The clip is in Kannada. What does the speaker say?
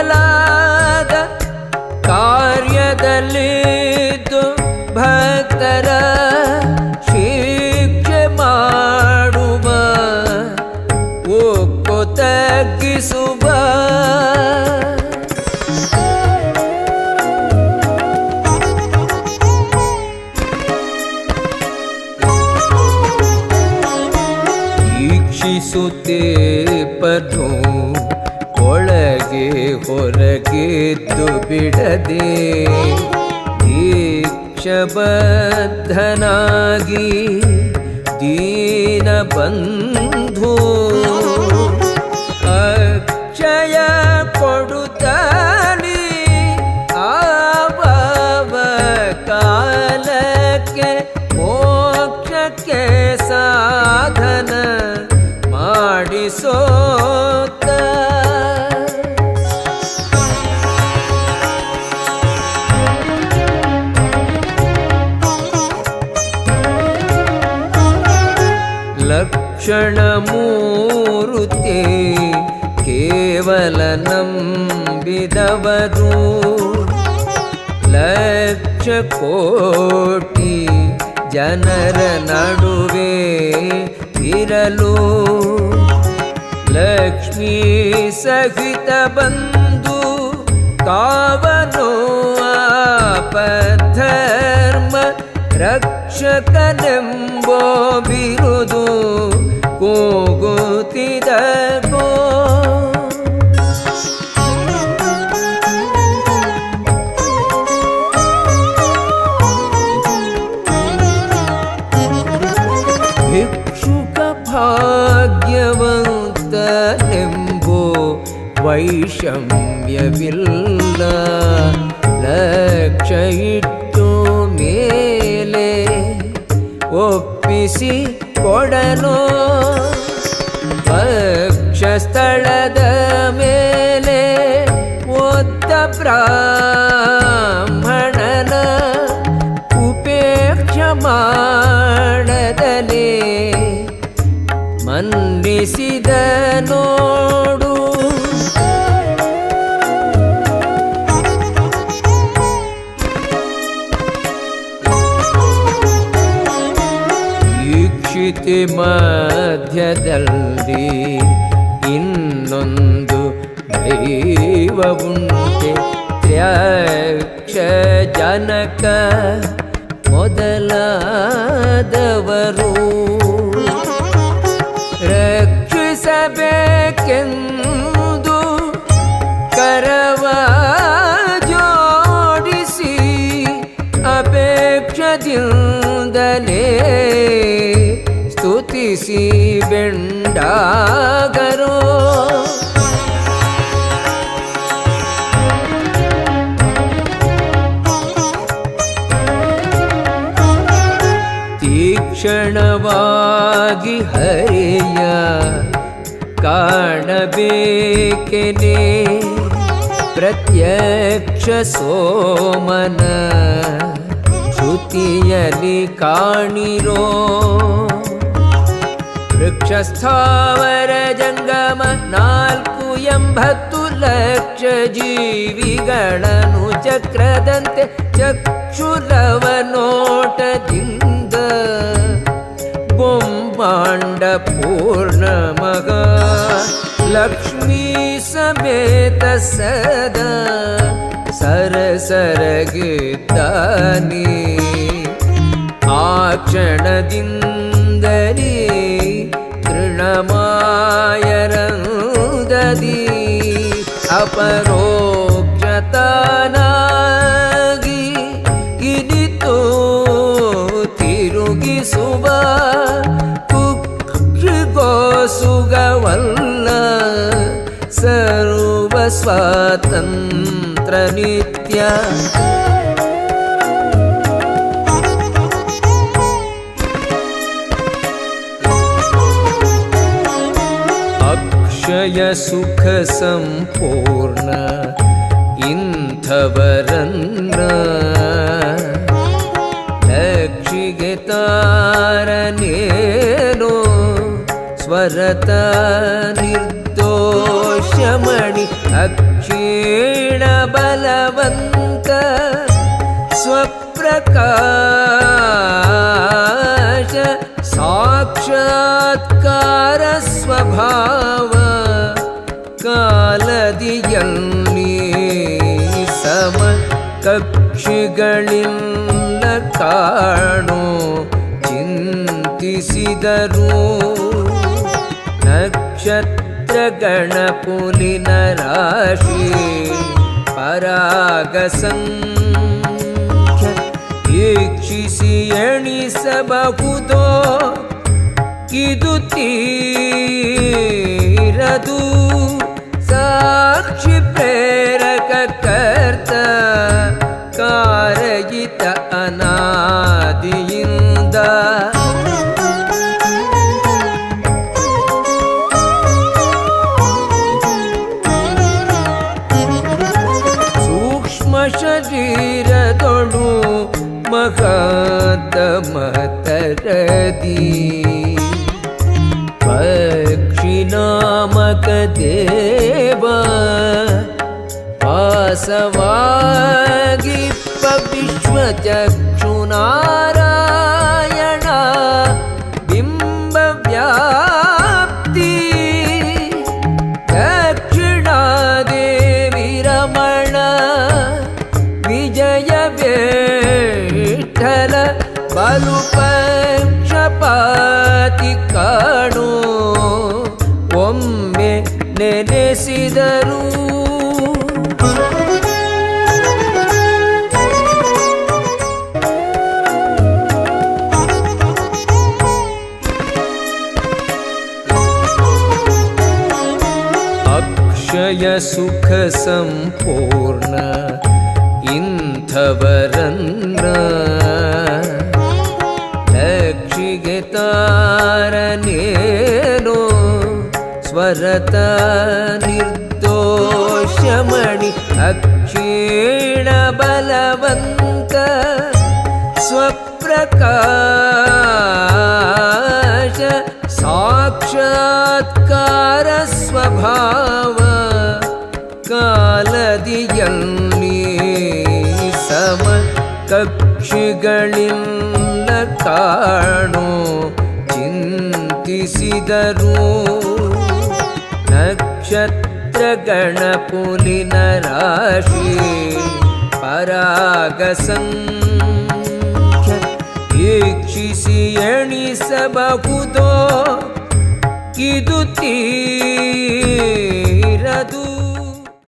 ಮೊದಲಾದ ಕಾರ್ಯದಲ್ಲಿದ್ದು ಭಕ್ತರ ಶಿಕ್ಷೆ ಮಾಡುವ ಒಕ್ಕು ತಗ್ಗಿಸುವ. ಈಕ್ಷಿಸುತ್ತೇ ದೀಕ್ಷಬದ್ಧನಾಗಿ ದೀನ ಬಂಧು ಅಕ್ಷಯ ಕೊಡುತ್ತಾನೆ. ಆವ ಕಾಲಕ್ಕೆ ಮೋಕ್ಷಕ್ಕೆ ಸಾಧನ ಮಾಡಿಸೋತ ಲಕ್ಷಣಮೂರುತೆ ಕೇವಲ ನಂಬಿದವರು ಲಕ್ಷ ಕೋಟಿ ಜನರ ನಡುವೆ ಇರಲು ಲಕ್ಷ್ಮೀ ಸಹಿತ ಬಂದು ಕಾವನು ಆಪಧರ್ಮ ರಕ್ಷಕನೆಂಬೋ ಬಿರುದು ಕೂಗುತ್ತಿದಗೋ ಭಿಕ್ಷುಕ ಭಾಗ್ಯವಂತನೆಂಬೋ ವೈಷಮ್ಯವಿಲ್ಲ ಲಕ್ಷ ಒಪ್ಪಿಸಿ ಪಕ್ಷಸ್ಥಳದ ಮೇಲೆ ಒತ್ತ ಬ್ರಾಹ್ಮಣನ ಉಪೇಕ್ಷ ಮಾಡದಲೇ. ಮನ್ನಿಸಿದ ನೋಡು ಈಕ್ಷಿತಿ ಮಧ್ಯದಲ್ಲಿ ಇನ್ನೊಂದು ದೈವವುಂಟೆ ತ್ಯಕ್ಷ ಜನಕ ಮೊದಲಾದವರು. ರಕ್ಷಿಸಬೇಕೆಂದು ಕಾಣಬೇಕೆನೆ ಪ್ರತ್ಯಕ್ಷ ಸೋಮನ ಶ್ರುತಿಯಲ್ಲಿ ಕಾಣಿರೋ ವೃಕ್ಷಸ್ಥಾವರ ಜಂಗಮ ನಾಲ್ಕು ಎಂಬತ್ತು ಲಕ್ಷ ಜೀವಿಗಳನ್ನು ಚಕ್ರದಂತೆ ಚಕ್ಷುರವ ನೋಟದಿಂದ ಬೊಂಬಾಂಡ ಪೂರ್ಣ ಮಗ लक्ष्मी समेत सदा सरसरगितानि आ तृणमायरं ददी अपरो ஐயா. அக்ஷய சுக சம்பூர்ண இந்தவரன்ன லக்ஷிகே தாரனேனோ ஸ்வரத நிர்த ಸ್ವಪ್ರಕಾಶ ಸಾಕ್ಷಾತ್ಕಾರ ಸ್ವಭಾವ ಕಾಲದಿಯಲ್ಲಿ ಸಮ ಕಕ್ಷಿಗಳಿಲ್ಲ ಕಾಣೋ ಚಿಂತಿಸಿದರು ನಕ್ಷತ್ರ ಗಣಪುಲಿನ ರಾಶಿ ಪರಾಗ ಸಂಖ್ಯ ಈಕ್ಷಿಸಿ ಎಣಿಸಬಹುದೋ? ಇದು ತೀರದು. ಸಾಕ್ಷಿ ಪ್ರೇರಕ ಕರ್ತ ಕಾರಯಿತ ಅನಾದಿಯಿಂದ. मेब अ सवादिविश्व चक्षुणा ಅಕ್ಷಯ ಸುಖ ಸಂಪೂರ್ಣ ಇಂಥವರನ್ನ ಲಕ್ಷಿಗೆ ತಾರನೇನೋ ಸ್ವರತ ನಿರ್ದೋಷಮಣಿ ಅಕ್ಷೀಣ ಬಲವಂತ ಸ್ವಪ್ರಕಾಶ ಸಾಕ್ಷಾತ್ಕಾರ ಸ್ವಭಾವ ಕಕ್ಷಿಗಳಿಲ್ಲ ಕಾಣೋ ಚಿಂತಿಸಿದರು. ನಕ್ಷತ್ರ ಗಣಪುಲಿನ ರಾಶಿ ಪರಾಗ ಸಂಖ್ಯ ಈಕ್ಷಿಸಿ ಎಣಿಸಬಹುದೋ? ಇದು ತೀರದು